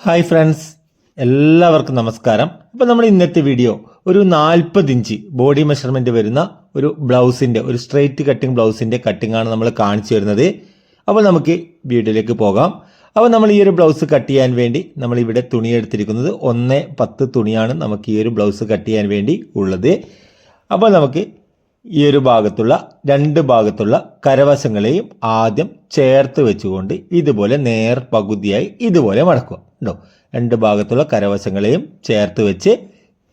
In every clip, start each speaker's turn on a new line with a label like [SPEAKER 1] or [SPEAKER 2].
[SPEAKER 1] Hi friends എല്ലാവർക്കും നമസ്കാരം. അപ്പോൾ നമ്മൾ ഇന്നത്തെ വീഡിയോ ഒരു നാൽപ്പത് ഇഞ്ച് ബോഡി മെഷർമെന്റ് വരുന്ന ഒരു ബ്ലൗസിന്റെ ഒരു സ്ട്രെയിറ്റ് കട്ടിങ് കട്ടിംഗ് ആണ് നമ്മൾ കാണിച്ചു വരുന്നത് അപ്പോൾ നമുക്ക് വീഡിയോയിലേക്ക് പോകാം. അപ്പോൾ നമ്മൾ ഈ ഒരു ബ്ലൗസ് കട്ട് ചെയ്യാൻ വേണ്ടി നമ്മൾ ഇവിടെ തുണി എടുത്തിരിക്കുന്നത് ഒന്ന് പത്ത് തുണിയാണ് നമുക്ക് ഈ ഒരു ബ്ലൗസ് കട്ട് ചെയ്യാൻ വേണ്ടി ഉള്ളത്. അപ്പോൾ നമുക്ക് ഈ ഒരു ഭാഗത്തുള്ള രണ്ട് ഭാഗത്തുള്ള കരവശങ്ങളെയും ആദ്യം ചേർത്ത് വെച്ചുകൊണ്ട് ഇതുപോലെ നേർ പകുതിയായി ഇതുപോലെ മടക്കുക. ഉണ്ടോ രണ്ട് ഭാഗത്തുള്ള കരവശങ്ങളെയും ചേർത്ത് വെച്ച്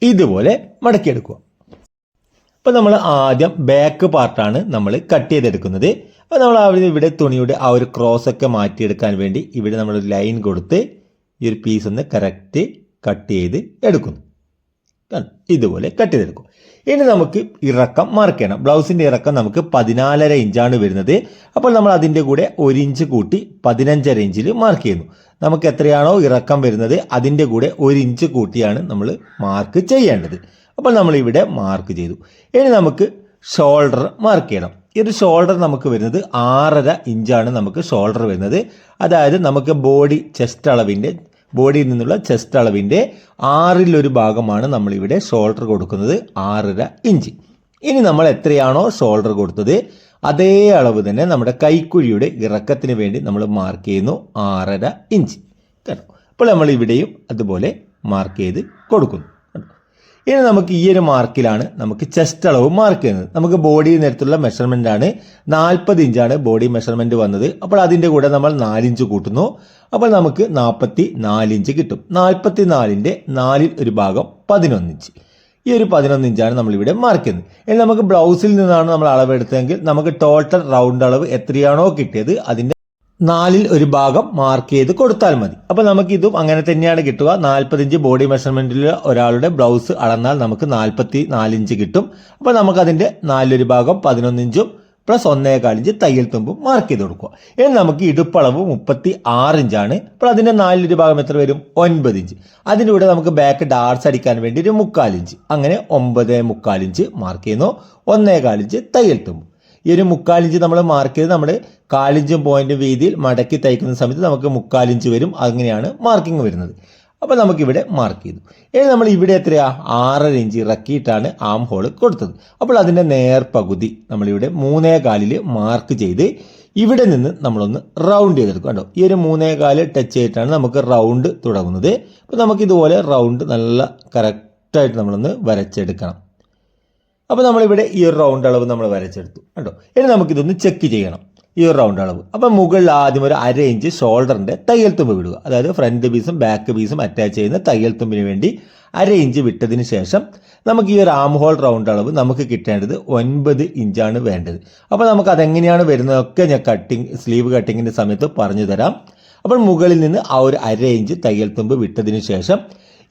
[SPEAKER 1] ഇതുപോലെ മടക്കിയെടുക്കുക. അപ്പോൾ നമ്മൾ ആദ്യം ബാക്ക് പാർട്ടാണ് നമ്മൾ കട്ട് ചെയ്തെടുക്കുന്നത്. അപ്പോൾ നമ്മൾ അവിടെ ഇവിടെ തുണിയുടെ ആ ഒരു ക്രോസ് ഒക്കെ മാറ്റിയെടുക്കാൻ വേണ്ടി ഇവിടെ നമ്മൾ ഒരു ലൈൻ കൊടുത്ത് ഈ ഒരു പീസ് ഒന്ന് കറക്റ്റ് കട്ട് ചെയ്ത് എടുക്കുന്നു? ഇതുപോലെ കട്ട് ചെയ്തെടുക്കും. ഇനി നമുക്ക് ഇറക്കം മാർക്ക് ചെയ്യണം. ബ്ലൗസിന്റെ ഇറക്കം നമുക്ക് പതിനാലര ഇഞ്ചാണ് വരുന്നത്. അപ്പോൾ നമ്മൾ അതിന്റെ കൂടെ ഒരു ഇഞ്ച് കൂട്ടി പതിനഞ്ചര ഇഞ്ചിൽ മാർക്ക് ചെയ്യുന്നു. നമുക്ക് എത്രയാണോ ഇറക്കം വരുന്നത് അതിന്റെ കൂടെ ഒരു ഇഞ്ച് കൂട്ടിയാണ് നമ്മൾ മാർക്ക് ചെയ്യേണ്ടത്. അപ്പോൾ നമ്മൾ ഇവിടെ മാർക്ക് ചെയ്തു. ഇനി നമുക്ക് ഷോൾഡർ മാർക്ക് ചെയ്യണം. ഈ ഒരു ഷോൾഡർ നമുക്ക് വരുന്നത് ആറര ഇഞ്ചാണ് നമുക്ക് ഷോൾഡർ വരുന്നത്. അതായത് നമുക്ക് ബോഡി ചെസ്റ്റ് അളവിന്റെ ബോഡിയിൽ നിന്നുള്ള ചെസ്റ്റ് അളവിന്റെ ആറിലൊരു ഭാഗമാണ് നമ്മളിവിടെ ഷോൾഡർ കൊടുക്കുന്നത് ആറര ഇഞ്ച്. ഇനി നമ്മൾ എത്രയാണോ ഷോൾഡർ കൊടുത്തത് അതേ അളവ് തന്നെ നമ്മുടെ കൈക്കുഴിയുടെ ഇറക്കത്തിന് വേണ്ടി നമ്മൾ മാർക്ക് ചെയ്യുന്നു ആറര ഇഞ്ച്. കേട്ടോ? അപ്പോൾ നമ്മൾ ഇവിടെയും അതുപോലെ മാർക്ക് ചെയ്ത് കൊടുക്കുന്നു? ഇനി നമുക്ക് ഈ ഒരു മാർക്കിലാണ് നമുക്ക് ചെസ്റ്റ് അളവ് മാർക്ക് ചെയ്യുന്നത്. നമുക്ക് ബോഡി നേരത്തുള്ള മെഷർമെന്റ് ആണ്. നാൽപ്പത് ഇഞ്ചാണ് ബോഡി മെഷർമെന്റ് വന്നത്. അപ്പോൾ അതിന്റെ കൂടെ നമ്മൾ നാലിഞ്ച് കൂട്ടുന്നു. അപ്പോൾ നമുക്ക് നാൽപ്പത്തി നാലിഞ്ച് കിട്ടും. നാൽപ്പത്തി നാലിന്റെ നാലിൽ ഒരു ഭാഗം പതിനൊന്നിഞ്ച്. ഈ ഒരു പതിനൊന്ന് ഇഞ്ചാണ് നമ്മൾ ഇവിടെ മാർക്ക് ചെയ്യുന്നത്. ഇനി നമുക്ക് ബ്ലൗസിൽ നിന്നാണ് നമ്മൾ അളവെടുത്തതെങ്കിൽ നമുക്ക് ടോട്ടൽ റൗണ്ട് അളവ് എത്രയാണോ കിട്ടിയത് അതിന്റെ നാലിൽ ഒരു ഭാഗം മാർക്ക് ചെയ്ത് കൊടുത്താൽ മതി. അപ്പോൾ നമുക്കിതും അങ്ങനെ തന്നെയാണ് കിട്ടുക. നാൽപ്പത്തിഞ്ച് ബോഡി മെഷർമെന്റിൽ ഒരാളുടെ ബ്ലൗസ് അളന്നാൽ നമുക്ക് നാൽപ്പത്തി നാലിഞ്ച് കിട്ടും. അപ്പോൾ നമുക്കതിന്റെ നാലിലൊരു ഭാഗം പതിനൊന്ന് ഇഞ്ചും പ്ലസ് ഒന്നേകാൽ ഇഞ്ച് തയ്യൽ തുമ്പും മാർക്ക് ചെയ്ത് കൊടുക്കുക. ഇനി നമുക്ക് ഇടുപ്പളവ് മുപ്പത്തി ആറ് ഇഞ്ചാണ്. അപ്പോൾ അതിന്റെ നാലിലൊരു ഭാഗം എത്ര വരും? ഒൻപത് ഇഞ്ച്. അതിന്റെ കൂടെ നമുക്ക് ബാക്ക് ഡാർസ് അടിക്കാൻ വേണ്ടി ഒരു മുക്കാൽ ഇഞ്ച്. അങ്ങനെ ഒമ്പത് മുക്കാൽ ഇഞ്ച് മാർക്ക് ചെയ്യുന്നു. ഒന്നേകാൽ ഇഞ്ച് തയ്യൽ തുമ്പും. ഈ ഒരു മുക്കാലിഞ്ച് നമ്മൾ മാർക്ക് ചെയ്ത് നമ്മൾ കാലിഞ്ചും പോയിന്റ് വീതിയിൽ മടക്കി തയ്ക്കുന്ന സമയത്ത് നമുക്ക് മുക്കാലിഞ്ച് വരും. അങ്ങനെയാണ് മാർക്കിംഗ് വരുന്നത്. അപ്പോൾ നമുക്കിവിടെ മാർക്ക് ചെയ്തു. ഇനി നമ്മൾ ഇവിടെ എത്രയാ? ആറര ഇഞ്ച് ഇറക്കിയിട്ടാണ് ആം ഹോൾ കൊടുത്തത്. അപ്പോൾ അതിന്റെ നേർപകുതി നമ്മളിവിടെ മൂന്നേ കാലിൽ മാർക്ക് ചെയ്ത് ഇവിടെ നിന്ന് നമ്മളൊന്ന് റൗണ്ട് ചെയ്തെടുക്കും കേട്ടോ ഈ ഒരു മൂന്നേ കാൽ ടച്ച് ചെയ്തിട്ടാണ് നമുക്ക് റൗണ്ട് തുടങ്ങുന്നത്. അപ്പോൾ നമുക്കിതുപോലെ റൗണ്ട് നല്ല കറക്റ്റായിട്ട് നമ്മളൊന്ന് വരച്ചെടുക്കണം. അപ്പോൾ നമ്മളിവിടെ ഈ റൗണ്ട് അളവ് നമ്മൾ വരച്ചെടുത്തു. കേട്ടോ ഇനി നമുക്കിതൊന്ന് ചെക്ക് ചെയ്യണം. ഈ ഒരു റൗണ്ട് അളവ്. അപ്പം മുകളിൽ ആദ്യം ഒരു അര ഇഞ്ച് ഷോൾഡറിന്റെ തയ്യൽ തുമ്പ് വിടുക. അതായത് ഫ്രണ്ട് പീസും ബാക്ക് പീസും അറ്റാച്ച് ചെയ്യുന്ന തയ്യൽ തുമ്പിന് വേണ്ടി അര ഇഞ്ച് വിട്ടതിന് ശേഷം നമുക്ക് ഈ ഒരു ആം ഹോൾ റൗണ്ട് അളവ് നമുക്ക് കിട്ടേണ്ടത് ഒൻപത് ഇഞ്ചാണ് വേണ്ടത്. അപ്പോൾ നമുക്ക് അതെങ്ങനെയാണ് വരുന്നതൊക്കെ ഞാൻ കട്ടിങ് സ്ലീവ് കട്ടിങ്ങിന്റെ സമയത്ത് പറഞ്ഞു തരാം. അപ്പോൾ മുകളിൽ നിന്ന് ആ ഒരു അര ഇഞ്ച് തയ്യൽ തുമ്പ് വിട്ടതിന് ശേഷം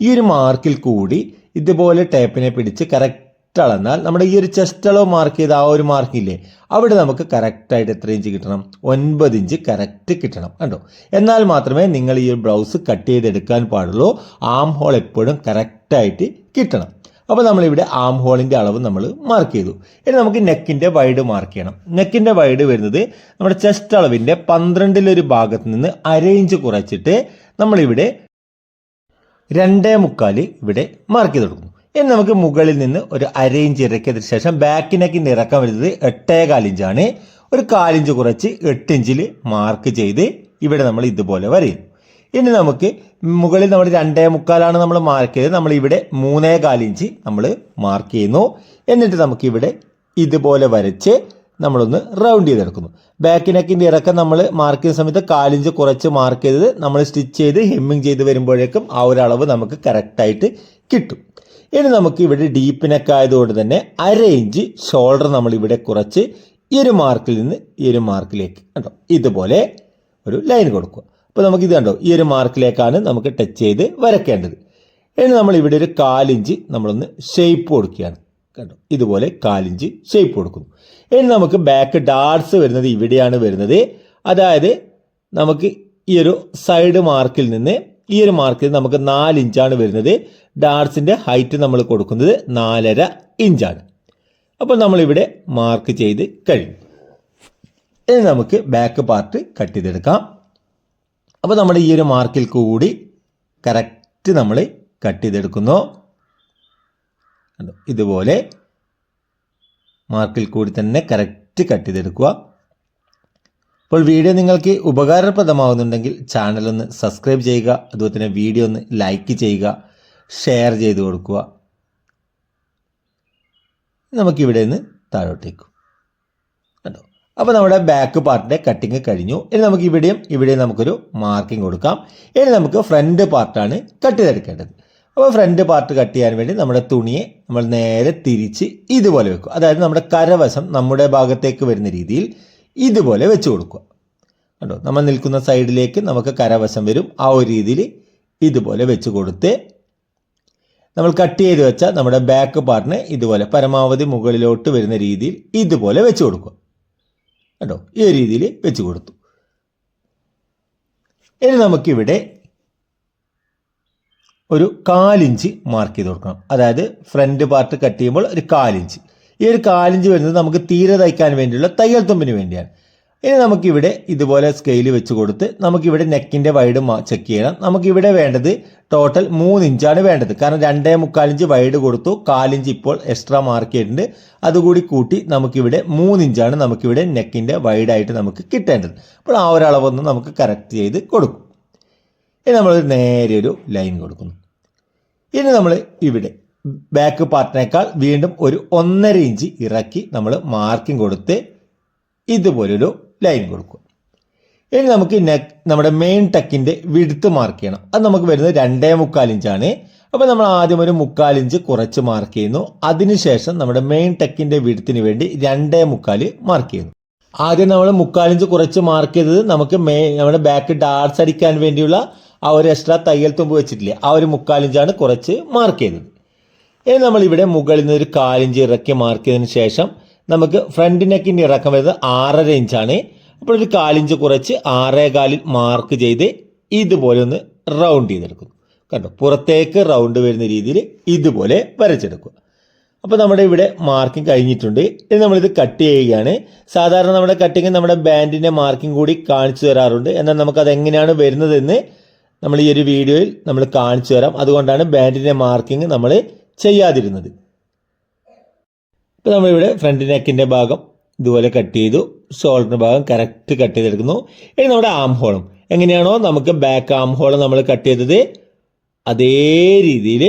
[SPEAKER 1] ഈ ഒരു മാർക്കിൽ കൂടി ഇതുപോലെ ടേപ്പിനെ പിടിച്ച് കറക്റ്റ് അളന്നാൽ നമ്മുടെ ഈ ഒരു ചെസ്റ്റ് അളവ് മാർക്ക് ചെയ്ത ആ ഒരു മാർക്കില്ലേ അവിടെ നമുക്ക് കറക്റ്റായിട്ട് എത്ര ഇഞ്ച് കിട്ടണം? ഒൻപത് ഇഞ്ച് കറക്റ്റ് കിട്ടണം കണ്ടോ? എന്നാൽ മാത്രമേ നിങ്ങൾ ഈ ഒരു ബ്ലൗസ് കട്ട് ചെയ്തെടുക്കാൻ പാടുള്ളൂ. ആം ഹോൾ എപ്പോഴും കറക്റ്റായിട്ട് കിട്ടണം. അപ്പോൾ നമ്മളിവിടെ ആം ഹോളിന്റെ അളവ് നമ്മൾ മാർക്ക് ചെയ്തു. ഇനി നമുക്ക് നെക്കിന്റെ വൈഡ് മാർക്ക് ചെയ്യണം. നെക്കിന്റെ വൈഡ് വരുന്നത് നമ്മുടെ ചെസ്റ്റ് അളവിന്റെ പന്ത്രണ്ടിലൊരു ഭാഗത്ത് നിന്ന് അര ഇഞ്ച് കുറച്ചിട്ട് നമ്മളിവിടെ രണ്ടേ മുക്കാൽ ഇവിടെ മാർക്ക് ചെയ്ത് കൊടുക്കുന്നു. ഇനി നമുക്ക് മുകളിൽ നിന്ന് ഒരു അര ഇഞ്ച് ഇറക്കിയതിന് ശേഷം ബാക്കിനേക്ക് ഇറക്കം വരുന്നത് എട്ടേകാൽ ഇഞ്ചാണ്. ഒരു കാലിഞ്ച് കുറച്ച് എട്ട് ഇഞ്ചിൽ മാർക്ക് ചെയ്ത് ഇവിടെ നമ്മൾ ഇതുപോലെ വരയും. ഇനി നമുക്ക് മുകളിൽ നമ്മൾ രണ്ടേ മുക്കാലാണ് നമ്മൾ മാർക്ക് ചെയ്തത്. നമ്മൾ ഇവിടെ മൂന്നേ കാലിഞ്ച് നമ്മൾ മാർക്ക് ചെയ്യുന്നു. എന്നിട്ട് നമുക്ക് ഇവിടെ ഇതുപോലെ വരച്ച് നമ്മളൊന്ന് റൗണ്ട് ചെയ്തെടുക്കുന്നു. ബാക്ക് നെക്കിന്റെ ഇറക്കം നമ്മൾ മാർക്ക് ചെയ്യുന്ന സമയത്ത് കാലിഞ്ച് കുറച്ച് മാർക്ക് ചെയ്തത് നമ്മൾ സ്റ്റിച്ച് ചെയ്ത് ഹെമ്മിങ് ചെയ്ത് വരുമ്പോഴേക്കും ആ ഒരു അളവ് നമുക്ക് കറക്റ്റായിട്ട് കിട്ടും. ഇനി നമുക്ക് ഇവിടെ നെക്ക് ആയതുകൊണ്ട് തന്നെ അര ഇഞ്ച് ഷോൾഡർ നമ്മൾ ഇവിടെ കുറച്ച് ഈ ഒരു മാർക്കിൽ നിന്ന് ഈ ഒരു മാർക്കിലേക്ക് കണ്ടോ? ഇതുപോലെ ഒരു ലൈൻ കൊടുക്കുക. അപ്പോൾ നമുക്ക് ഇത് കണ്ടോ? ഈ ഒരു മാർക്കിലേക്കാണ് നമുക്ക് ടച്ച് ചെയ്ത് വരക്കേണ്ടത് ഇനി നമ്മൾ ഇവിടെ ഒരു കാലിഞ്ച് നമ്മളൊന്ന് ഷേപ്പ് കൊടുക്കുകയാണ്. കണ്ടോ? ഇതുപോലെ കാലിഞ്ച് ഷേപ്പ് കൊടുക്കുന്നു. ഇനി നമുക്ക് ബാക്ക് ഡാർട്സ് വരുന്നത് ഇവിടെയാണ് വരുന്നത്. അതായത് നമുക്ക് ഈ ഒരു സൈഡ് മാർക്കിൽ നിന്ന് ഈ ഒരു മാർക്കിൽ നമുക്ക് നാല് ഇഞ്ചാണ് വരുന്നത്. ഡാർട്സിന്റെ ഹൈറ്റ് നമ്മൾ കൊടുക്കുന്നത് നാലര ഇഞ്ചാണ് അപ്പോൾ നമ്മളിവിടെ മാർക്ക് ചെയ്ത് കഴിഞ്ഞു. ഇനി നമുക്ക് ബാക്ക് പാർട്ട് കട്ട് ചെയ്തെടുക്കാം. അപ്പോൾ നമ്മുടെ ഈ ഒരു മാർക്കിൽ കൂടി കറക്റ്റ് നമ്മൾ കട്ട് ചെയ്തെടുക്കുന്നു. ഇതുപോലെ മാർക്കിൽ കൂടി തന്നെ കറക്റ്റ് കട്ട് ചെയ്തെടുക്കുക. അപ്പോൾ വീഡിയോ നിങ്ങൾക്ക് ഉപകാരപ്രദമാവുന്നുണ്ടെങ്കിൽ ചാനൽ ഒന്ന് സബ്സ്ക്രൈബ് ചെയ്യുക അതുപോലെ തന്നെ വീഡിയോ ഒന്ന് ലൈക്ക് ചെയ്യുക ഷെയർ ചെയ്ത് കൊടുക്കുക. നമുക്കിവിടെ നിന്ന് താഴോട്ടേക്കും. കേട്ടോ അപ്പോൾ നമ്മുടെ ബാക്ക് പാർട്ടിന്റെ കട്ടിങ് കഴിഞ്ഞു. ഇനി നമുക്ക് ഇവിടെയും ഇവിടെയും നമുക്കൊരു മാർക്കിംഗ് കൊടുക്കാം. ഇനി നമുക്ക് ഫ്രണ്ട് പാർട്ടാണ് കട്ട് ചെയ്തെടുക്കേണ്ടത്. അപ്പോൾ ഫ്രണ്ട് പാർട്ട് കട്ട് ചെയ്യാൻ വേണ്ടി നമ്മുടെ തുണിയെ നമ്മൾ നേരെ തിരിച്ച് ഇതുപോലെ വെക്കും അതായത് നമ്മുടെ കരവശം നമ്മുടെ ഭാഗത്തേക്ക് വരുന്ന രീതിയിൽ ഇതുപോലെ വെച്ച് കൊടുക്കുക. കണ്ടോ? നമ്മൾ നിൽക്കുന്ന സൈഡിലേക്ക് നമുക്ക് കരവശം വരും. ആ ഒരു രീതിയിൽ ഇതുപോലെ വെച്ച് കൊടുത്ത് നമ്മൾ കട്ട് ചെയ്ത് വെച്ച നമ്മുടെ ബാക്ക് പാർട്ടിനെ ഇതുപോലെ പരമാവധി മുകളിലോട്ട് വരുന്ന രീതിയിൽ ഇതുപോലെ വെച്ച് കൊടുക്കുക. കേട്ടോ ഈ രീതിയിൽ വെച്ച് കൊടുത്തു. ഇനി നമുക്കിവിടെ ഒരു കാലിഞ്ച് മാർക്ക് ചെയ്ത് കൊടുക്കണം. അതായത് ഫ്രണ്ട് പാർട്ട് കട്ട് ചെയ്യുമ്പോൾ ഒരു കാലിഞ്ച്. ഈ ഒരു കാലിഞ്ച് വരുന്നത് നമുക്ക് തീരെ തയ്ക്കാൻ വേണ്ടിയുള്ള തയ്യൽ തുമ്പിന് വേണ്ടിയാണ്. ഇനി നമുക്കിവിടെ ഇതുപോലെ സ്കെയിൽ വെച്ച് കൊടുത്ത് നമുക്കിവിടെ നെക്കിന്റെ വൈഡ് ചെക്ക് ചെയ്യണം. നമുക്കിവിടെ വേണ്ടത് ടോട്ടൽ മൂന്ന് ഇഞ്ചാണ് വേണ്ടത്. കാരണം രണ്ടേ മുക്കാലിഞ്ച് വൈഡ് കൊടുത്തു. കാലിഞ്ച് ഇപ്പോൾ എക്സ്ട്രാ മാർക്ക് ചെയ്തിട്ടുണ്ട്. അതുകൂടി കൂട്ടി നമുക്കിവിടെ മൂന്ന് ഇഞ്ചാണ് നമുക്കിവിടെ നെക്കിന്റെ വൈഡായിട്ട് നമുക്ക് കിട്ടേണ്ടത്. അപ്പോൾ ആ ഒരളവൊന്ന് നമുക്ക് കറക്റ്റ് ചെയ്ത് കൊടുക്കും. ഇനി നമ്മൾ നേരെ ഒരു ലൈൻ കൊടുക്കുന്നു. ഇനി നമ്മൾ ഇവിടെ ബാക്ക് പാർട്ടിനേക്കാൾ വീണ്ടും ഒരു ഒന്നര ഇഞ്ച് ഇറക്കി നമ്മൾ മാർക്കിംഗ് കൊടുത്ത് ഇതുപോലൊരു ലൈൻ കൊടുക്കുക ഇനി നമുക്ക് നെക്ക് നമ്മുടെ മെയിൻ ടക്കിന്റെ വിടുത്ത് മാർക്ക് ചെയ്യണം. അത് നമുക്ക് വരുന്നത് രണ്ടേ മുക്കാൽ ഇഞ്ചാണ്. അപ്പോൾ നമ്മൾ ആദ്യം ഒരു മുക്കാൽ ഇഞ്ച് കുറച്ച് മാർക്ക് ചെയ്യുന്നു. അതിനുശേഷം നമ്മുടെ മെയിൻ ടെക്കിന്റെ വിടുത്തിന് വേണ്ടി രണ്ടേ മുക്കാൽ മാർക്ക് ചെയ്യുന്നു. ആദ്യം നമ്മൾ മുക്കാലിഞ്ച് കുറച്ച് മാർക്ക് ചെയ്തത് നമുക്ക് മേ നമ്മുടെ ബാക്ക് ഡാർസ് അടിക്കാൻ വേണ്ടിയുള്ള ആ ഒരു എക്സ്ട്രാ തയ്യൽ തുമ്പ് വെച്ചിട്ടില്ലേ ആ ഒരു മുക്കാലിഞ്ചാണ് കുറച്ച് മാർക്ക് ചെയ്തത്. ഇനി നമ്മൾ ഇവിടെ മുകളിൽ നിന്ന് ഒരു കാലിഞ്ച് ഇറക്കി മാർക്ക് ശേഷം നമുക്ക് ഫ്രണ്ട് നെക്കിന്റെ ഇറക്കം വരുന്നത് ആറര ഇഞ്ചാണ് അപ്പോൾ ഒരു കാലിഞ്ച് കുറച്ച് ആറേ കാലിൽ മാർക്ക് ചെയ്ത് ഇതുപോലെ ഒന്ന് റൗണ്ട് ചെയ്തെടുക്കുന്നു. കണ്ടോ? പുറത്തേക്ക് റൗണ്ട് വരുന്ന രീതിയിൽ ഇതുപോലെ വരച്ചെടുക്കുക. അപ്പോൾ നമ്മുടെ ഇവിടെ മാർക്കിംഗ് കഴിഞ്ഞിട്ടുണ്ട്. ഇനി നമ്മളിത് കട്ട് ചെയ്യുകയാണ്. സാധാരണ നമ്മുടെ കട്ടിങ് നമ്മുടെ ബാൻഡിന്റെ മാർക്കിംഗ് കൂടി കാണിച്ചു തരാറുണ്ട്. എന്നാൽ നമുക്കത് എങ്ങനെയാണ് വരുന്നതെന്ന് നമ്മൾ ഈ ഒരു വീഡിയോയിൽ നമ്മൾ കാണിച്ചു തരാം. അതുകൊണ്ടാണ് ബാൻഡിന്റെ മാർക്കിംഗ് നമ്മൾ ചെയ്യാതിരുന്നത്. ഇപ്പോൾ നമ്മളിവിടെ ഫ്രണ്ട് നെക്കിന്റെ ഭാഗം ഇതുപോലെ കട്ട് ചെയ്തു. ഷോൾഡറിന്റെ ഭാഗം കറക്റ്റ് കട്ട് ചെയ്തെടുക്കുന്നു. ഇനി നമ്മുടെ ആം ഹോളും എങ്ങനെയാണോ നമുക്ക് ബാക്ക് ആം ഹോൾ നമ്മൾ കട്ട് ചെയ്തത്? അതേ രീതിയിൽ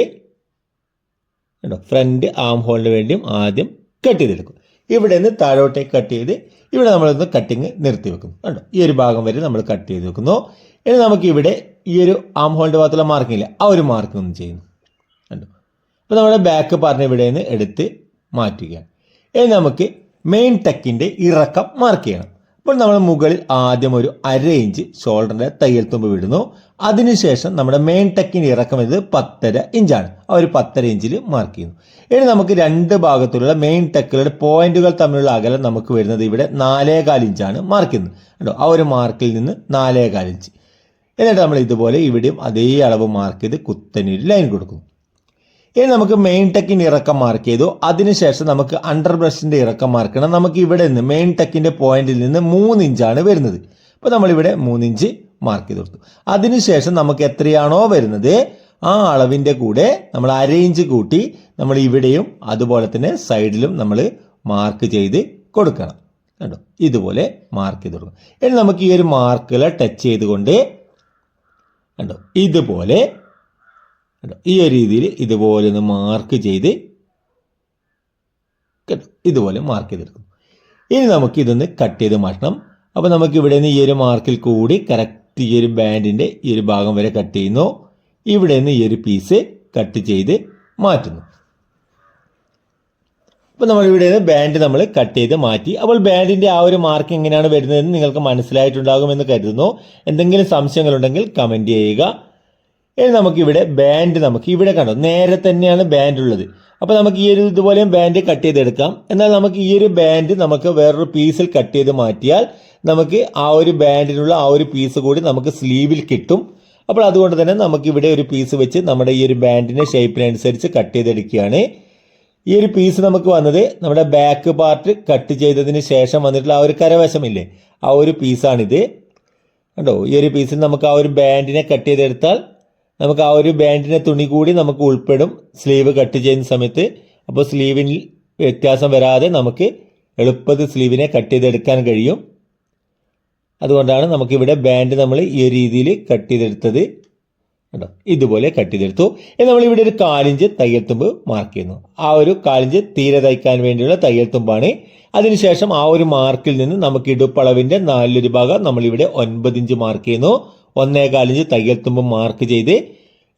[SPEAKER 1] കേട്ടോ ഫ്രണ്ട് ആം ഹോളിന് വേണ്ടിയും ആദ്യം കട്ട് ചെയ്തെടുക്കും. ഇവിടെ നിന്ന് താഴോട്ടേക്ക് കട്ട് ചെയ്ത് ഇവിടെ നമ്മളൊന്ന് കട്ടിങ് നിർത്തി വെക്കും കണ്ടോ? ഈ ഒരു ഭാഗം വരെ നമ്മൾ കട്ട് ചെയ്ത് വെക്കുന്നു. ഇനി നമുക്കിവിടെ ഈ ഒരു ആം ഹോളിന്റെ ഭാഗത്തുള്ള മാർക്കിംഗ് ഇല്ല? ആ ഒരു മാർക്കിംഗ് ഒന്ന് ചെയ്യുന്നു. അപ്പോൾ നമ്മുടെ ബാക്ക് പാർട്ടിനെ ഇവിടെ നിന്ന് എടുത്ത് മാറ്റുക ഇനി നമുക്ക് മെയിൻ ടെക്കിന്റെ ഇറക്കം മാർക്ക് ചെയ്യണം. അപ്പോൾ നമ്മൾ മുകളിൽ ആദ്യം ഒരു അര ഇഞ്ച് ഷോൾഡറിന്റെ തയ്യൽ തുമ്പ് വിടുന്നു. അതിനുശേഷം നമ്മുടെ മെയിൻ ടെക്കിന്റെ ഇറക്കം ഇത് പത്തര ഇഞ്ചാണ് ആ ഒരു പത്തര ഇഞ്ചിൽ മാർക്ക് ചെയ്യുന്നു. ഇനി നമുക്ക് രണ്ട് ഭാഗത്തുള്ള മെയിൻ ടെക്കുകളുടെ പോയിന്റുകൾ തമ്മിലുള്ള അകലം നമുക്ക് വരുന്നത് ഇവിടെ നാലേകാൽ ഇഞ്ചാണ് മാർക്ക് ചെയ്യുന്നത്. കേട്ടോ ആ ഒരു മാർക്കിൽ നിന്ന് നാലേകാൽ ഇഞ്ച് എന്നിട്ട് നമ്മൾ ഇതുപോലെ ഇവിടെയും അതേ അളവ് മാർക്ക് ചെയ്ത് കുത്തനൊരു ലൈൻ കൊടുക്കുന്നു. ഇനി നമുക്ക് മെയിൻ ടെക്കിന്റെ ഇറക്കം മാർക്ക് ചെയ്തു. അതിനുശേഷം നമുക്ക് അണ്ടർ ബ്രഷിന്റെ ഇറക്കം മാർക്കണം നമുക്ക് ഇവിടെ നിന്ന് മെയിൻ ടെക്കിന്റെ പോയിന്റിൽ നിന്ന് മൂന്ന് ഇഞ്ചാണ് വരുന്നത്. അപ്പോൾ നമ്മളിവിടെ മൂന്ന് ഇഞ്ച് മാർക്ക് ചെയ്ത് കൊടുത്തു. അതിനുശേഷം നമുക്ക് എത്രയാണോ വരുന്നത്? ആ അളവിന്റെ കൂടെ നമ്മൾ അര ഇഞ്ച് കൂട്ടി നമ്മൾ ഇവിടെയും അതുപോലെ തന്നെ സൈഡിലും നമ്മൾ മാർക്ക് ചെയ്ത് കൊടുക്കണം. കണ്ടോ? ഇതുപോലെ മാർക്ക് ചെയ്ത് കൊടുക്കണം. ഇനി നമുക്ക് ഈ ഒരു മാർക്കുകളെ ടച്ച് ചെയ്തുകൊണ്ട് കണ്ടോ? ഇതുപോലെ ഈ ഒരു രീതിയിൽ ഇതുപോലെ ഒന്ന് മാർക്ക് ചെയ്ത് കേട്ടോ ഇതുപോലെ മാർക്ക് ചെയ്തെടുക്കും ഇനി നമുക്ക് ഇതൊന്ന് കട്ട് ചെയ്ത് മാറ്റണം. അപ്പോൾ നമുക്ക് ഇവിടെ നിന്ന് ഈ ഒരു മാർക്കിൽ കൂടി കറക്റ്റ് ഈ ഒരു ബാൻഡിന്റെ ഈ ഒരു ഭാഗം വരെ കട്ട് ചെയ്യുന്നു. ഇവിടെ നിന്ന് ഈ ഒരു പീസ് കട്ട് ചെയ്ത് മാറ്റുന്നു. അപ്പോൾ നമ്മൾ ഇവിടെ നിന്ന് ബാൻഡ് നമ്മൾ കട്ട് ചെയ്ത് മാറ്റി. അപ്പോൾ ബാൻഡിന്റെ ആ ഒരു മാർക്ക് എങ്ങനെയാണ് വരുന്നതെന്ന് നിങ്ങൾക്ക് മനസ്സിലായിട്ടുണ്ടാകുമെന്ന് കരുതുന്നു. എന്തെങ്കിലും സംശയങ്ങളുണ്ടെങ്കിൽ കമന്റ് ചെയ്യുക. ഇനി നമുക്കിവിടെ ബാൻഡ് നമുക്ക് ഇവിടെ കണ്ടോ? നേരെ തന്നെയാണ് ബാൻഡ് ഉള്ളത്. അപ്പോൾ നമുക്ക് ഈ ഒരു ഇതുപോലെയും ബാൻഡ് കട്ട് ചെയ്തെടുക്കാം. എന്നാൽ നമുക്ക് ഈ ഒരു ബാൻഡ് നമുക്ക് വേറൊരു പീസിൽ കട്ട് ചെയ്ത് മാറ്റിയാൽ നമുക്ക് ആ ഒരു ബാൻഡിനുള്ള ആ ഒരു പീസ് കൂടി നമുക്ക് സ്ലീവിൽ കിട്ടും. അപ്പോൾ അതുകൊണ്ട് തന്നെ നമുക്ക് ഇവിടെ ഒരു പീസ് വെച്ച് നമ്മുടെ ഈ ഒരു ബാൻഡിന്റെ ഷേപ്പിനനുസരിച്ച് കട്ട് ചെയ്തെടുക്കുകയാണ്. ഈ ഒരു പീസ് നമുക്ക് വന്നത് നമ്മുടെ ബാക്ക് പാർട്ട് കട്ട് ചെയ്തതിന് ശേഷം വന്നിട്ടുള്ള ആ ഒരു കരവശമില്ലേ? ആ ഒരു പീസാണിത് കണ്ടോ? ഈ ഒരു പീസിൽ നമുക്ക് ആ ഒരു ബാൻഡിനെ കട്ട് ചെയ്തെടുത്താൽ നമുക്ക് ആ ഒരു ബാൻഡിന്റെ തുണി കൂടി നമുക്ക് ഉൾപ്പെടും. സ്ലീവ് കട്ട് ചെയ്യുന്ന സമയത്ത്. അപ്പോൾ സ്ലീവിൽ വ്യത്യാസം വരാതെ നമുക്ക് എളുപ്പത്തിൽ സ്ലീവിനെ കട്ട് ചെയ്തെടുക്കാൻ കഴിയും. അതുകൊണ്ടാണ് നമുക്കിവിടെ ബാൻഡ് നമ്മൾ ഈ രീതിയിൽ കട്ട് ചെയ്തെടുത്തത്. കേട്ടോ ഇതുപോലെ കട്ട് ചെയ്തെടുത്തു. നമ്മളിവിടെ ഒരു കാലിഞ്ച് തയ്യൽ തുമ്പ് മാർക്ക് ചെയ്യുന്നു. ആ ഒരു കാലിഞ്ച് തീരെ തയ്ക്കാൻ വേണ്ടിയുള്ള തയ്യൽ തുമ്പാണ് അതിനുശേഷം ആ ഒരു മാർക്കിൽ നിന്ന് നമുക്ക് ഇടുപ്പളവിന്റെ നാലൊരു ഭാഗം നമ്മളിവിടെ ഒൻപത് ഇഞ്ച് മാർക്ക് ചെയ്യുന്നു. ഒന്നേ കാലിഞ്ച് തയ്യൽ തുമ്പ് മാർക്ക് ചെയ്ത്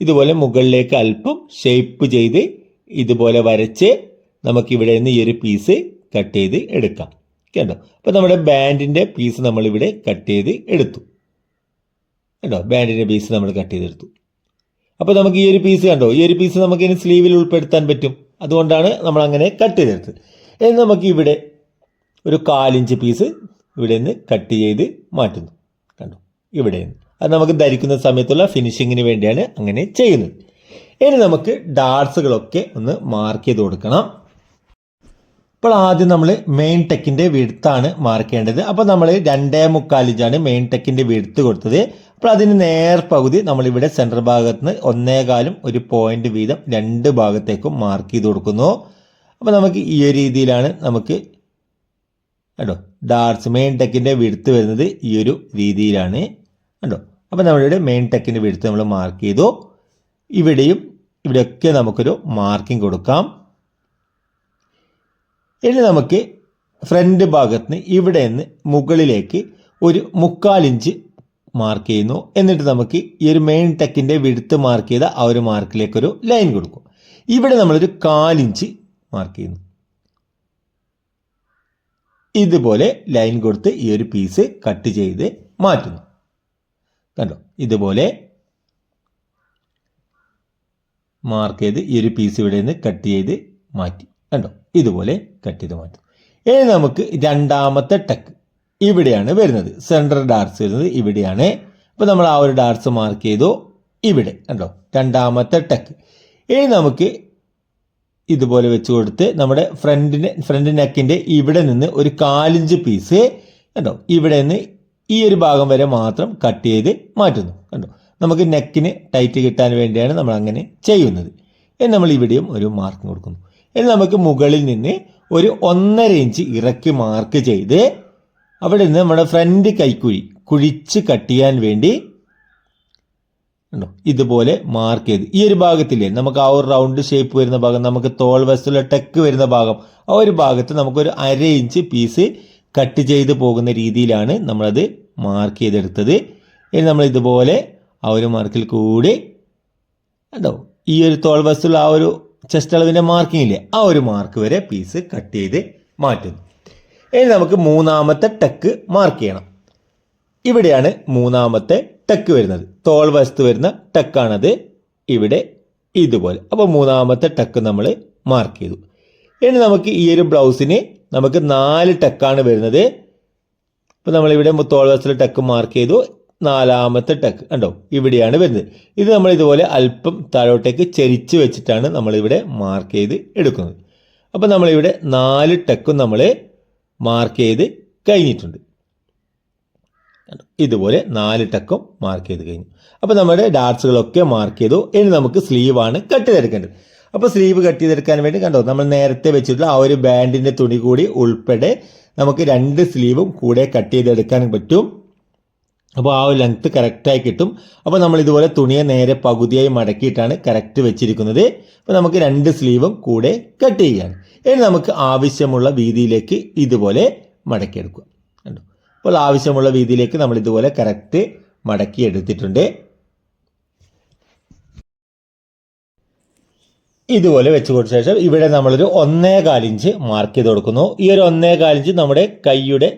[SPEAKER 1] ഇതുപോലെ മുകളിലേക്ക് അല്പം ഷേപ്പ് ചെയ്ത് ഇതുപോലെ വരച്ച് നമുക്കിവിടെ നിന്ന് ഈ ഒരു പീസ് കട്ട് ചെയ്ത് എടുക്കാം. കേട്ടോ? അപ്പോൾ നമ്മുടെ ബാൻഡിന്റെ പീസ് നമ്മളിവിടെ കട്ട് ചെയ്ത് എടുത്തു. കേട്ടോ? ബാൻഡിന്റെ പീസ് നമ്മൾ കട്ട് ചെയ്തെടുത്തു അപ്പോൾ നമുക്ക് ഈ ഒരു പീസ് കണ്ടോ? ഈ ഒരു പീസ് നമുക്ക് ഇനി സ്ലീവിൽ ഉൾപ്പെടുത്താൻ പറ്റും. അതുകൊണ്ടാണ് നമ്മൾ അങ്ങനെ കട്ട് ചെയ്തെടുത്തത് ഇനി നമുക്ക് ഇവിടെ ഒരു കാലിഞ്ച് പീസ് ഇവിടെ നിന്ന് കട്ട് ചെയ്ത് മാറ്റുന്നു. കണ്ടോ? ഇവിടെ നിന്ന്. അത് നമുക്ക് ധരിക്കുന്ന സമയത്തുള്ള ഫിനിഷിങ്ങിന് വേണ്ടിയാണ് അങ്ങനെ ചെയ്യുന്നത്. ഇനി നമുക്ക് ഡാർട്സുകളൊക്കെ ഒന്ന് മാർക്ക് ചെയ്ത് കൊടുക്കണം. ഇപ്പോൾ ആദ്യം നമ്മൾ മെയിൻ ടെക്കിന്റെ വിടുത്താണ് മാർക്ക് ചെയ്യേണ്ടത്. അപ്പോൾ നമ്മൾ രണ്ടേ മുക്കാലിഞ്ചാണ് മെയിൻ ടെക്കിന്റെ വിടുത്ത് കൊടുത്തത്. അപ്പോൾ അതിന് നേർ പകുതി നമ്മളിവിടെ സെന്റർ ഭാഗത്ത് നിന്ന് ഒന്നേകാലും ഒരു പോയിന്റ് വീതം രണ്ട് ഭാഗത്തേക്കും മാർക്ക് ചെയ്ത് കൊടുക്കുന്നു. അപ്പോൾ നമുക്ക് ഈ ഒരു രീതിയിലാണ് നമുക്ക് കേട്ടോ ഡാർട്സ് മെയിൻ ടെക്കിന്റെ വിടുത്ത് വരുന്നത് ഈ ഒരു രീതിയിലാണ്. കണ്ടോ? അപ്പോൾ നമ്മളിവിടെ മെയിൻ ടെക്കിന്റെ വിടുത്ത് നമ്മൾ മാർക്ക് ചെയ്തു. ഇവിടെയും ഇവിടെയൊക്കെ നമുക്കൊരു മാർക്കിംഗ് കൊടുക്കാം. ഇനി നമുക്ക് ഫ്രണ്ട് ഭാഗത്ത് നിന്ന് ഇവിടെ നിന്ന് മുകളിലേക്ക് ഒരു മുക്കാൽ ഇഞ്ച് മാർക്ക് ചെയ്യുന്നു. എന്നിട്ട് നമുക്ക് ഈ ഒരു മെയിൻ ടെക്കിന്റെ വിടുത്ത് മാർക്ക് ചെയ്ത ആ ഒരു മാർക്കിലേക്ക് ഒരു ലൈൻ കൊടുക്കും. ഇവിടെ നമ്മളൊരു കാലിഞ്ച് മാർക്ക് ചെയ്യുന്നു. ഇതുപോലെ ലൈൻ കൊടുത്ത് ഈ ഒരു പീസ് കട്ട് ചെയ്ത് മാറ്റുന്നു. കണ്ടോ? ഇതുപോലെ മാർക്ക് ചെയ്ത് ഈ ഒരു പീസ് ഇവിടെ നിന്ന് കട്ട് ചെയ്ത് മാറ്റി. കണ്ടോ? ഇതുപോലെ കട്ട് ചെയ്ത് മാറ്റി. ഇനി നമുക്ക് രണ്ടാമത്തെ ടെക്ക് ഇവിടെയാണ് വരുന്നത്. സെൻട്രൽ ഡാർട്സ് വരുന്നത് ഇവിടെയാണ്. അപ്പോൾ നമ്മൾ ആ ഒരു ഡാർട്സ് മാർക്ക് ചെയ്തു ഇവിടെ. കണ്ടോ? രണ്ടാമത്തെ ടെക്ക് ഇനി നമുക്ക് ഇതുപോലെ വെച്ച് കൊടുത്ത് നമ്മുടെ ഫ്രണ്ടിന് ഫ്രണ്ട് നെക്കിന്റെ ഇവിടെ നിന്ന് ഒരു കാലിഞ്ച് പീസ് കണ്ടോ? ഇവിടെ നിന്ന് ഈ ഒരു ഭാഗം വരെ മാത്രം കട്ട് ചെയ്ത് മാറ്റുന്നു. കണ്ടോ? നമുക്ക് നെക്കിന് ടൈറ്റ് കിട്ടാൻ വേണ്ടിയാണ് നമ്മൾ അങ്ങനെ ചെയ്യുന്നത്. ഇനി നമ്മൾ ഇവിടെയും ഒരു മാർക്ക് കൊടുക്കുന്നു. ഇനി നമുക്ക് മുകളിൽ നിന്ന് ഒരു ഒന്നര ഇഞ്ച് ഇറക്കി മാർക്ക് ചെയ്ത് അവിടെ നിന്ന് നമ്മുടെ ഫ്രണ്ട് കൈക്കുഴി കുഴിച്ച് കട്ട് ചെയ്യാൻ വേണ്ടി ഉണ്ടോ ഇതുപോലെ മാർക്ക് ചെയ്ത്. ഈ ഒരു ഭാഗത്തില്ലേ? നമുക്ക് ആ ഒരു റൗണ്ട് ഷേപ്പ് വരുന്ന ഭാഗം നമുക്ക് തോൾ വസ്തുള്ള ടെക്ക് വരുന്ന ഭാഗം ആ ഒരു ഭാഗത്ത് നമുക്കൊരു അര ഇഞ്ച് പീസ് കട്ട് ചെയ്ത് പോകുന്ന രീതിയിലാണ് നമ്മളത് മാർക്ക് ചെയ്തെടുത്തത്. ഇനി നമ്മൾ ഇതുപോലെ ആ ഒരു മാർക്കിൽ കൂടി ഉണ്ടോ ഈ ഒരു തോൾ വസ്തുള്ള ആ ഒരു ചെസ്റ്റ് അളവിന്റെ മാർക്കിംഗ് ഇല്ലേ ആ ഒരു മാർക്ക് വരെ പീസ് കട്ട് ചെയ്ത് മാറ്റുന്നു. ഇനി നമുക്ക് മൂന്നാമത്തെ ടെക്ക് മാർക്ക് ചെയ്യണം. ഇവിടെയാണ് മൂന്നാമത്തെ ടെക്ക് വരുന്നത്. തോൾ വസ്തു വരുന്ന ടെക്കാണത് ഇവിടെ ഇതുപോലെ. അപ്പോൾ മൂന്നാമത്തെ ടെക്ക് നമ്മൾ മാർക്ക് ചെയ്തു. ഇനി നമുക്ക് ഈ ഒരു ബ്ലൗസിന് നമുക്ക് നാല് ടെക്കാണ് വരുന്നത്. ഇപ്പോൾ നമ്മളിവിടെ വസ്തുള്ള ടെക്ക് മാർക്ക് ചെയ്തു. നാലാമത്തെ ടെക്ക് കണ്ടോ? ഇവിടെയാണ് വരുന്നത്. ഇത് നമ്മൾ ഇതുപോലെ അല്പം താഴോട്ടേക്ക് ചരിച്ച് വെച്ചിട്ടാണ് നമ്മളിവിടെ മാർക്ക് ചെയ്ത് എടുക്കുന്നത്. അപ്പോൾ നമ്മളിവിടെ നാല് ടെക്കും നമ്മൾ മാർക്ക് ചെയ്ത് കഴിഞ്ഞിട്ടുണ്ട്? ഇതുപോലെ നാല് ടക്കും മാർക്ക് ചെയ്ത് കഴിഞ്ഞു. അപ്പോൾ നമ്മുടെ ഡാർട്സുകളൊക്കെ മാർക്ക് ചെയ്തു. ഇനി നമുക്ക് സ്ലീവാണ് കട്ട് ചെയ്തെടുക്കേണ്ടത്. അപ്പോൾ സ്ലീവ് കട്ട് ചെയ്തെടുക്കാൻ വേണ്ടി കണ്ടോ? നമ്മൾ നേരത്തെ വെച്ചിട്ടുള്ള ആ ഒരു ബാൻഡിന്റെ തുണി കൂടി ഉൾപ്പെടെ നമുക്ക് രണ്ട് സ്ലീവും കൂടെ കട്ട് ചെയ്തെടുക്കാൻ പറ്റും. അപ്പോൾ ആ ഒരു ലെങ്ത്ത് കറക്റ്റായി കിട്ടും. അപ്പോൾ നമ്മൾ ഇതുപോലെ തുണിയെ നേരെ പകുതിയായി മടക്കിയിട്ടാണ് കറക്റ്റ് വെച്ചിരിക്കുന്നത്. അപ്പോൾ നമുക്ക് രണ്ട് സ്ലീവും കൂടെ കട്ട് ചെയ്യുകയാണ് ഇനി നമുക്ക് ആവശ്യമുള്ള വീതിയിലേക്ക് ഇതുപോലെ മടക്കിയെടുക്കുക. കണ്ടു? അപ്പോൾ ആവശ്യമുള്ള വീതിയിലേക്ക് നമ്മൾ ഇതുപോലെ കറക്റ്റ് മടക്കി എടുത്തിട്ടുണ്ട്. ഇതുപോലെ വെച്ച് കൊടുത്ത ശേഷം ഇവിടെ നമ്മളൊരു ഒന്നേ കാലിഞ്ച് മാർക്ക് ചെയ്ത് കൊടുക്കുന്നു. ഈ ഒരു ഒന്നേ കാലിഞ്ച് നമ്മുടെ കൈയുടെ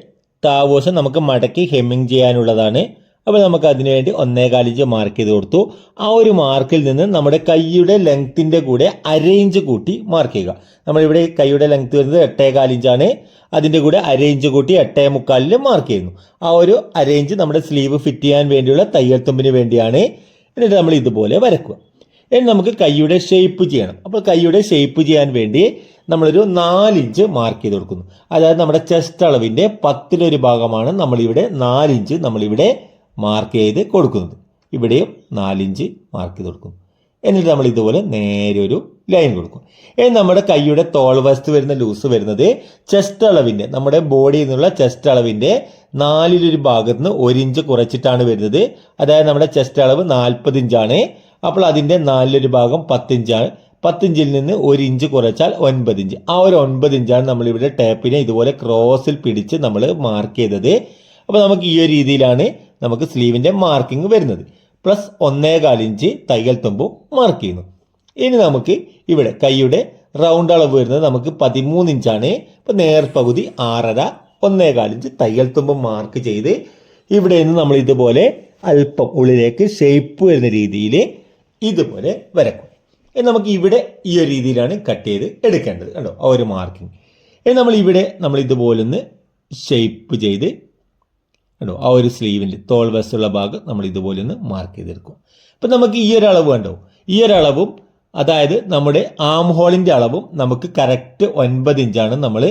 [SPEAKER 1] താവോശം നമുക്ക് മടക്കി ഹെമ്മിങ് ചെയ്യാനുള്ളതാണ്. അപ്പോൾ നമുക്ക് അതിനു വേണ്ടി ഒന്നേ കാലിഞ്ച് മാർക്ക് ചെയ്ത് കൊടുത്തു. ആ ഒരു മാർക്കിൽ നിന്ന് നമ്മുടെ കൈയുടെ ലെങ്ത്തിന്റെ കൂടെ അരയിഞ്ച് കൂട്ടി മാർക്ക് ചെയ്യുക. നമ്മളിവിടെ കൈയുടെ ലെങ്ത് വരുന്നത് എട്ടേ കാലിഞ്ചാണ് അതിന്റെ കൂടെ അരയിഞ്ച് കൂട്ടി എട്ടേ മുക്കാലിൽ മാർക്ക് ചെയ്യുന്നു. ആ ഒരു അരയിഞ്ച് നമ്മുടെ സ്ലീവ് ഫിറ്റ് ചെയ്യാൻ വേണ്ടിയുള്ള തയ്യൽ തുമ്പിന് വേണ്ടിയാണ്. എന്നിട്ട് നമ്മൾ ഇതുപോലെ വരക്കുക ഇനി നമുക്ക് കൈയുടെ ഷേപ്പ് ചെയ്യണം. അപ്പോൾ കൈയുടെ ഷേപ്പ് ചെയ്യാൻ വേണ്ടി നമ്മളൊരു നാലിഞ്ച് മാർക്ക് ചെയ്ത് കൊടുക്കുന്നു. അതായത് നമ്മുടെ ചെസ്റ്റ് അളവിന്റെ പത്തിലൊരു ഭാഗമാണ് നമ്മളിവിടെ നാലിഞ്ച് നമ്മളിവിടെ മാർക്ക് ചെയ്ത് കൊടുക്കുന്നത്. ഇവിടെയും നാലിഞ്ച് മാർക്ക് ചെയ്ത് കൊടുക്കും എന്നിട്ട് നമ്മൾ ഇതുപോലെ നേരെ ഒരു ലൈൻ കൊടുക്കും. ഇനി നമ്മുടെ കൈയുടെ തോൾ വശത്ത് വരുന്ന ലൂസ് വരുന്നത് ചെസ്റ്റ് അളവിന്റെ നമ്മുടെ ബോഡിയിൽ നിന്നുള്ള ചെസ്റ്റ് അളവിന്റെ നാലിലൊരു ഭാഗത്ത് നിന്ന് ഒരു ഇഞ്ച് കുറച്ചിട്ടാണ് വരുന്നത്. അതായത് നമ്മുടെ ചെസ്റ്റ് അളവ് നാൽപ്പത് ഇഞ്ചാണ് അപ്പോൾ അതിന്റെ നാലിലൊരു ഭാഗം പത്തിഞ്ചാണ്. പത്തിഞ്ചിൽ നിന്ന് ഒരു ഇഞ്ച് കുറച്ചാൽ ഒൻപത് ഇഞ്ച്. ആ ഒരു ഒൻപത് ഇഞ്ചാണ് നമ്മളിവിടെ ടേപ്പിനെ ഇതുപോലെ ക്രോസിൽ പിടിച്ച് നമ്മൾ മാർക്ക് ചെയ്തത്. അപ്പോൾ നമുക്ക് ഈ ഒരു രീതിയിലാണ് നമുക്ക് സ്ലീവിന്റെ മാർക്കിംഗ് വരുന്നത്. പ്ലസ് ഒന്നേകാൽ ഇഞ്ച് തയ്യൽ തുമ്പും മാർക്ക് ചെയ്യുന്നു. ഇനി നമുക്ക് ഇവിടെ കൈയുടെ റൗണ്ട് അളവ് വരുന്നത് നമുക്ക് പതിമൂന്ന് ഇഞ്ചാണ്. നേർ നേർപകുതി ആറര ഒന്നേകാൽ ഇഞ്ച് തയ്യൽ തുമ്പും മാർക്ക് ചെയ്ത് ഇവിടെ നിന്ന് നമ്മൾ ഇതുപോലെ അല്പം ഉള്ളിലേക്ക് ഷേപ്പ് വരുന്ന രീതിയിൽ ഇതുപോലെ വരക്കും. നമുക്ക് ഇവിടെ ഈ ഒരു രീതിയിലാണ് കട്ട് ചെയ്ത് എടുക്കേണ്ടത് കണ്ടോ? ആ ഒരു മാർക്കിംഗ് ഇനി നമ്മൾ ഇവിടെ നമ്മൾ ഇതുപോലെ ഒന്ന് ഷേപ്പ് ചെയ്ത് കണ്ടോ? ആ ഒരു സ്ലീവിന്റെ തോൾ വശത്തുള്ള ഭാഗം നമ്മൾ ഇതുപോലെ ഒന്ന് മാർക്ക് ചെയ്തെടുക്കും. അപ്പം നമുക്ക് ഈ ഒരു അളവ് കണ്ടോ? ഈ ഒരു അളവും അതായത് നമ്മുടെ ആം ഹോളിന്റെ അളവും നമുക്ക് കറക്റ്റ് ഒൻപത് ഇഞ്ചാണ് നമ്മൾ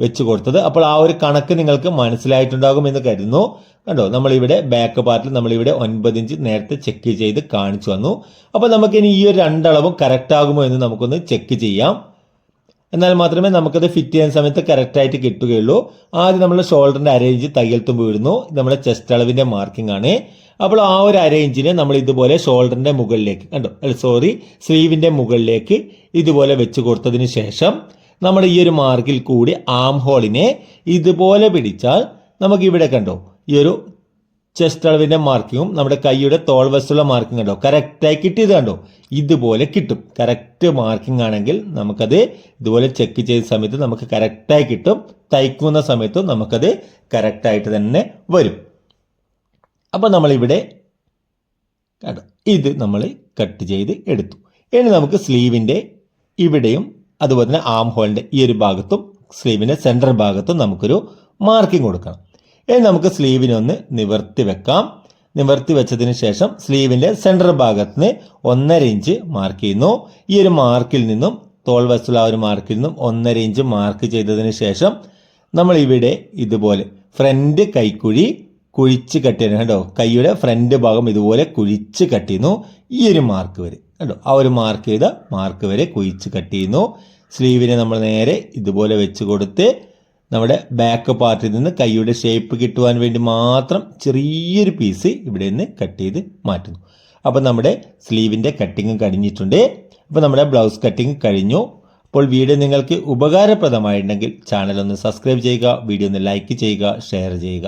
[SPEAKER 1] വെച്ച് കൊടുത്തത്. അപ്പോൾ ആ ഒരു കണക്ക് നിങ്ങൾക്ക് മനസ്സിലായിട്ടുണ്ടാകും എന്ന് കരുതുന്നു. കണ്ടോ? നമ്മളിവിടെ ബാക്ക് പാർട്ടിൽ നമ്മളിവിടെ ഒൻപത് ഇഞ്ച് നേരത്തെ ചെക്ക് ചെയ്ത് കാണിച്ചു വന്നു അപ്പോൾ നമുക്കിനി ഈ ഒരു രണ്ടളവും കറക്റ്റ് ആകുമോ എന്ന് നമുക്കൊന്ന് ചെക്ക് ചെയ്യാം. എന്നാൽ മാത്രമേ നമുക്കത് ഫിറ്റ് ചെയ്യുന്ന സമയത്ത് കറക്റ്റായിട്ട് കിട്ടുകയുള്ളൂ. ആദ്യം നമ്മൾ ഷോൾഡറിന്റെ അരേഞ്ച് തയ്യൽ തുമ്പ് വിടുന്നു നമ്മുടെ ചെസ്റ്റ് അളവിന്റെ മാർക്കിംഗ് ആണ്. അപ്പോൾ ആ ഒരു അരേഞ്ചിനെ നമ്മൾ ഇതുപോലെ ഷോൾഡറിന്റെ മുകളിലേക്ക് കണ്ടോ? സോറി സ്ലീവിന്റെ മുകളിലേക്ക് ഇതുപോലെ വെച്ച് കൊടുത്തതിന് ശേഷം നമ്മൾ ഈ ഒരു മാർക്കിൽ കൂടി ആം ഹോളിനെ ഇതുപോലെ പിടിച്ചാൽ നമുക്ക് ഇവിടെ കണ്ടോ ഈ ഒരു ചെസ്റ്റ് അളവിന്റെ മാർക്കിങ്ങും നമ്മുടെ കൈയുടെ തോൾ വശത്തുള്ള മാർക്കിംഗ് കണ്ടോ കറക്റ്റായി കിട്ടിയത് കണ്ടോ ഇതുപോലെ കിട്ടും. കറക്റ്റ് മാർക്കിംഗ് ആണെങ്കിൽ നമുക്കത് ഇതുപോലെ ചെക്ക് ചെയ്ത സമയത്ത് നമുക്ക് കറക്റ്റായി കിട്ടും. തയ്ക്കുന്ന സമയത്തും നമുക്കത് കറക്റ്റായിട്ട് തന്നെ വരും. അപ്പോൾ നമ്മളിവിടെ കണ്ടോ ഇത് നമ്മൾ കട്ട് ചെയ്ത് എടുത്തു. ഇനി നമുക്ക് സ്ലീവിന്റെ ഇവിടെയും അതുപോലെ തന്നെ ആം ഹോളിന്റെ ഈ ഒരു ഭാഗത്തും സ്ലീവിന്റെ സെൻട്രൽ ഭാഗത്തും നമുക്കൊരു മാർക്കിംഗ് കൊടുക്കണം. ഇനി നമുക്ക് സ്ലീവിനെ ഒന്ന് നിവർത്തി വെക്കാം. നിവർത്തി വെച്ചതിന് ശേഷം സ്ലീവിന്റെ ഭാഗത്ത് നിന്ന് ഒന്നര ഇഞ്ച് മാർക്ക് ചെയ്യുന്നു. ഈ ഒരു മാർക്കിൽ നിന്നും തോൾ വശത്തുള്ള ആ ഒരു മാർക്കിൽ നിന്നും ഒന്നര ഇഞ്ച് മാർക്ക് ചെയ്തതിന് ശേഷം നമ്മൾ ഇവിടെ ഇതുപോലെ ഫ്രണ്ട് കൈക്കുഴി കുഴിച്ച് കട്ട് ചെയ്യണം കേട്ടോ. കൈയുടെ ഫ്രണ്ട് ഭാഗം ഇതുപോലെ കുഴിച്ച് കട്ട് ചെയ്യുന്നു. ഈ ഒരു മാർക്ക് വരെ. കേട്ടോ ആ ഒരു മാർക്ക് ചെയ്ത മാർക്ക് വരെ കുഴിച്ച് കട്ട് ചെയ്യുന്നു. സ്ലീവിനെ നമ്മൾ നേരെ ഇതുപോലെ വെച്ച് കൊടുത്ത് നമ്മുടെ ബാക്ക് പാർട്ടിൽ നിന്ന് കൈയുടെ ഷേപ്പ് കിട്ടുവാൻ വേണ്ടി മാത്രം ചെറിയൊരു പീസ് ഇവിടെ നിന്ന് കട്ട് ചെയ്ത് മാറ്റുന്നു. അപ്പോൾ നമ്മുടെ സ്ലീവിന്റെ കട്ടിങ് കഴിഞ്ഞിട്ടുണ്ട്. അപ്പോൾ നമ്മുടെ ബ്ലൗസ് കട്ടിങ് കഴിഞ്ഞു. അപ്പോൾ വീഡിയോ നിങ്ങൾക്ക് ഉപകാരപ്രദമായിട്ടുണ്ടെങ്കിൽ ചാനൽ ഒന്ന് സബ്സ്ക്രൈബ് ചെയ്യുക വീഡിയോ ഒന്ന് ലൈക്ക് ചെയ്യുക ഷെയർ ചെയ്യുക.